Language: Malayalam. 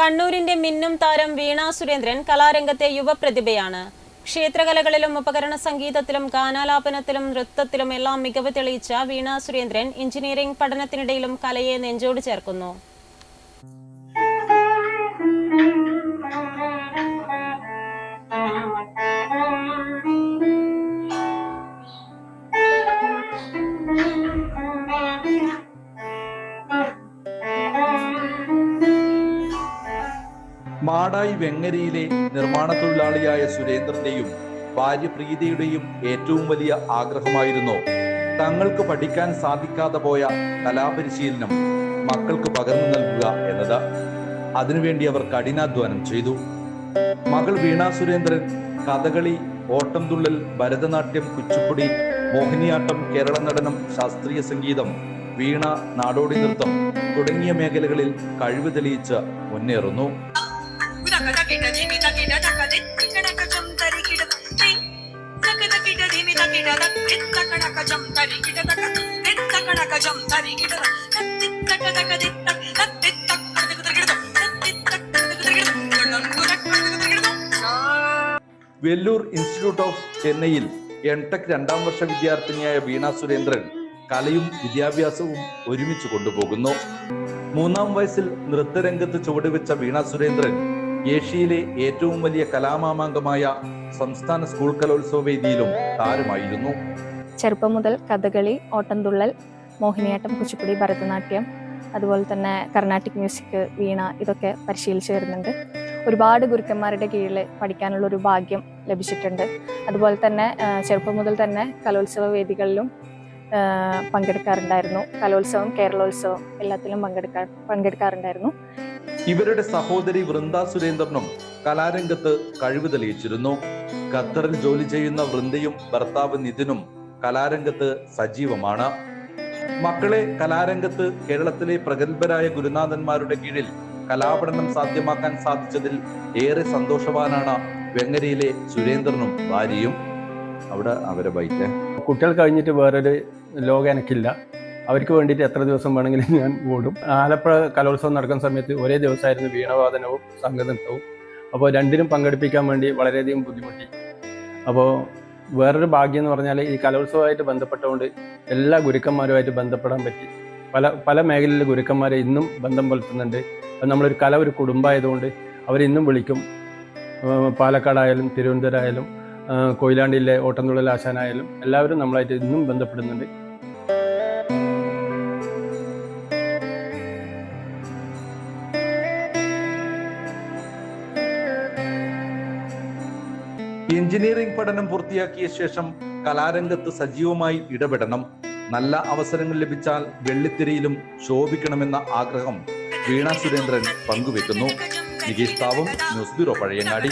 കണ്ണൂരിന്റെ മിന്നും താരം വീണ സുരേന്ദ്രൻ കലാരംഗത്തെ യുവപ്രതിഭയാണ്. ക്ഷേത്രകലകളിലും ഉപകരണ സംഗീതത്തിലും ഗാനാലാപനത്തിലും നൃത്തത്തിലും എല്ലാം മികവ് തെളിയിച്ച വീണ സുരേന്ദ്രൻ എഞ്ചിനീയറിംഗ് പഠനത്തിനിടയിലും കലയെ നെഞ്ചോട് ചേർക്കുന്നു. മാടായി വെങ്ങരയിലെ നിർമ്മാണ തൊഴിലാളിയായ സുരേന്ദ്രന്റെയും ഭാര്യ പ്രീതിയുടെയും ഏറ്റവും വലിയ ആഗ്രഹമായിരുന്നു തങ്ങൾക്ക് പഠിക്കാൻ സാധിക്കാതെ പോയ കലാപരിശീലനം മക്കൾക്ക് പകർന്നു നൽകുക എന്നത്. അതിനുവേണ്ടി അവർ കഠിനാധ്വാനം ചെയ്തു. മകൾ വീണ സുരേന്ദ്രൻ കഥകളി ഓട്ടംതുള്ളൽ ഭരതനാട്യം കുച്ചിപ്പുടി മോഹിനിയാട്ടം കേരള നടനം ശാസ്ത്രീയ സംഗീതം വീണ നാടോടി നൃത്തം തുടങ്ങിയ മേഖലകളിൽ കഴിവ് തെളിയിച്ച് മുന്നേറുന്നു. വെല്ലൂർ ഇൻസ്റ്റിറ്റ്യൂട്ട് ഓഫ് ചെന്നൈയിൽ എംടെക് രണ്ടാം വർഷ വിദ്യാർത്ഥിനിയായ വീണ സുരേന്ദ്രൻ കലയും വിദ്യാഭ്യാസവും ഒരുമിച്ച് കൊണ്ടുപോകുന്നു. മൂന്നാം വയസ്സിൽ നൃത്തരംഗത്ത് ചുവടുവെച്ച വീണ സുരേന്ദ്രൻ ഏഷ്യയിലെ ഏറ്റവും വലിയ കലാമാമാങ്കമായ സംസ്ഥാന സ്കൂൾ കലോത്സവ വേദിയിലും താരമായിരുന്നു. ചെറുപ്പം മുതൽ കഥകളി ഓട്ടംതുള്ളൽ മോഹിനിയാട്ടം കുച്ചിപ്പുടി ഭരതനാട്യം അതുപോലെ തന്നെ കർണാട്ടിക് മ്യൂസിക് വീണ ഇതൊക്കെ പരിശീലിച്ചു വരുന്നുണ്ട്. ഒരുപാട് ഗുരുക്കന്മാരുടെ കീഴിൽ പഠിക്കാനുള്ള ഒരു ഭാഗ്യം ലഭിച്ചിട്ടുണ്ട്. അതുപോലെ തന്നെ ചെറുപ്പം മുതൽ തന്നെ കലോത്സവ വേദികളിലും പങ്കെടുക്കാറുണ്ടായിരുന്നു. കലോത്സവം കേരളോത്സവം എല്ലാത്തിലും പങ്കെടുക്കാ പങ്കെടുക്കാറുണ്ടായിരുന്നു. ഇവരുടെ സഹോദരി വൃന്ദ സുരേന്ദ്രനും കലാരംഗത്ത് കഴിവ് തെളിയിച്ചിരുന്നു. ഖത്തറിൽ ജോലി ചെയ്യുന്ന വൃന്ദയും ഭർത്താവ് നിതിനും കലാരംഗത്ത് സജീവമാണ്. മക്കളെ കലാരംഗത്ത് കേരളത്തിലെ പ്രഗത്ഭരായ ഗുരുനാഥന്മാരുടെ കീഴിൽ കലാപഠനം സാധ്യമാക്കാൻ സാധിച്ചതിൽ ഏറെ സന്തോഷവാനാണ് വെങ്ങരയിലെ സുരേന്ദ്രനും ഭാര്യയും. അവിടെ അവരെ ബൈക്ക് കുട്ടികൾ കഴിഞ്ഞിട്ട് വേറൊരു ലോകം എനിക്കില്ല. അവർക്ക് വേണ്ടിയിട്ട് എത്ര ദിവസം വേണമെങ്കിലും ഞാൻ ഓടും. ആലപ്പുഴ കലോത്സവം നടക്കുന്ന സമയത്ത് ഒരേ ദിവസമായിരുന്നു വീണവാദനവും സംഘനൃത്തവും അപ്പോൾ രണ്ടിനും പങ്കെടുപ്പിക്കാൻ വേണ്ടി വളരെയധികം ബുദ്ധിമുട്ടി. അപ്പോൾ വേറൊരു ഭാഗ്യം എന്ന് പറഞ്ഞാൽ ഈ കലോത്സവമായിട്ട് ബന്ധപ്പെട്ടുകൊണ്ട് എല്ലാ ഗുരുക്കന്മാരുമായിട്ട് ബന്ധപ്പെടാൻ പറ്റി. പല പല മേഖലയിലെ ഗുരുക്കന്മാരെ ഇന്നും ബന്ധം പുലർത്തുന്നുണ്ട്. അത് നമ്മളൊരു കല ഒരു കുടുംബമായതുകൊണ്ട് അവരിന്നും വിളിക്കും. പാലക്കാടായാലും തിരുവനന്തപുരം ആയാലും കൊയിലാണ്ടിയിലെ ഓട്ടംതുള്ളൽ ആശാനായാലും എല്ലാവരും നമ്മളായിട്ട് ഇന്നും ബന്ധപ്പെടുന്നുണ്ട്. എഞ്ചിനീയറിംഗ് പഠനം പൂർത്തിയാക്കിയ ശേഷം കലാരംഗത്ത് സജീവമായി ഇടപെടണം. നല്ല അവസരങ്ങൾ ലഭിച്ചാൽ വെള്ളിത്തിരയിലും ശോഭിക്കണമെന്ന ആഗ്രഹം വീണ സുരേന്ദ്രൻ പങ്കുവെക്കുന്നു. നികേഷ് താവും ന്യൂസ് ബ്യൂറോ പഴയങ്ങാടി.